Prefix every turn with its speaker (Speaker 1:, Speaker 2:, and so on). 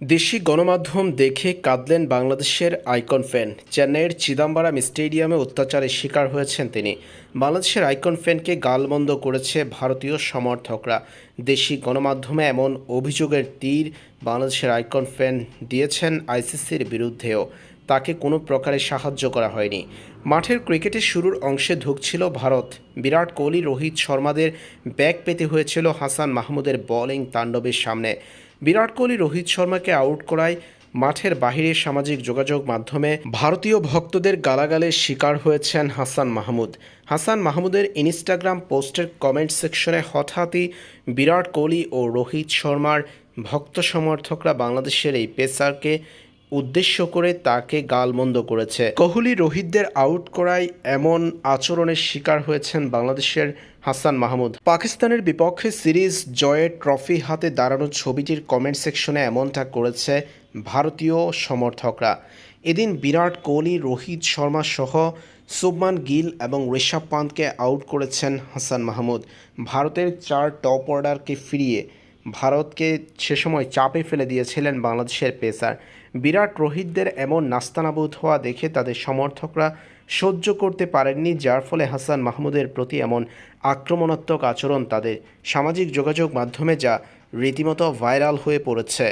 Speaker 1: দেশি গণমাধ্যম দেখে কাঁদলেন বাংলাদেশের আইকন ফ্যান। চেন্নাইয়ের চিদাম্বারাম স্টেডিয়ামে অত্যাচারের শিকার হয়েছেন তিনি। বাংলাদেশের আইকন ফ্যানকে গালমন্দ করেছে ভারতীয় সমর্থকরা। দেশি গণমাধ্যমে এমন অভিযোগের তীর বাংলাদেশের আইকন ফ্যান দিয়েছেন আইসিসির বিরুদ্ধেও। তাকে কোনো প্রকারে সাহায্য করা হয়নি। মাঠের ক্রিকেটের শুরুর অংশে ঢুকছিল ভারত। বিরাট কোহলি, রোহিত শর্মাদের ব্যাক পেতে হয়েছিল হাসান মাহমুদের বোলিং তাণ্ডবের সামনে। বিরাট কোহলি, রোহিত শর্মাকে আউট করায় মাঠের বাহিরে সামাজিক যোগাযোগ মাধ্যমে ভারতীয় ভক্তদের গালাগালের শিকার হয়েছেন হাসান মাহমুদ। হাসান মাহমুদের ইনস্টাগ্রাম পোস্টের কমেন্ট সেকশনে হঠাৎই বিরাট কোহলি ও রোহিত শর্মার ভক্ত সমর্থকরা বাংলাদেশের এই পেসারকে উদ্দেশ্য করে তাকে গালমন্দ করেছে। কোহলি রোহিতদের আউট করায় এমন আচরণের শিকার হয়েছেন বাংলাদেশের হাসান মাহমুদ। পাকিস্তানের বিপক্ষে সিরিজ জয়ের ট্রফি হাতে দাঁড়ানো ছবিটির কমেন্ট সেকশনে এমনটা করেছে ভারতীয় সমর্থকরা। এদিন বিরাট কোহলি, রোহিত শর্মা সহ শুভমান গিল এবং ঋষভ পান্তকে আউট করেছেন হাসান মাহমুদ। ভারতের চার টপ অর্ডারকে ফিরিয়ে ভারতকে সে সময় চাপে ফেলে দিয়েছিলেন বাংলাদেশের পেসার। বিরাট রোহিতদের এমন নাস্তানাবুদ হওয়া দেখে তাদের সমর্থকরা সহ্য করতে পারেননি, যার ফলে হাসান মাহমুদের প্রতি এমন আক্রমণাত্মক আচরণ তাদের সামাজিক যোগাযোগ মাধ্যমে যা রীতিমতো ভাইরাল হয়ে পড়েছে।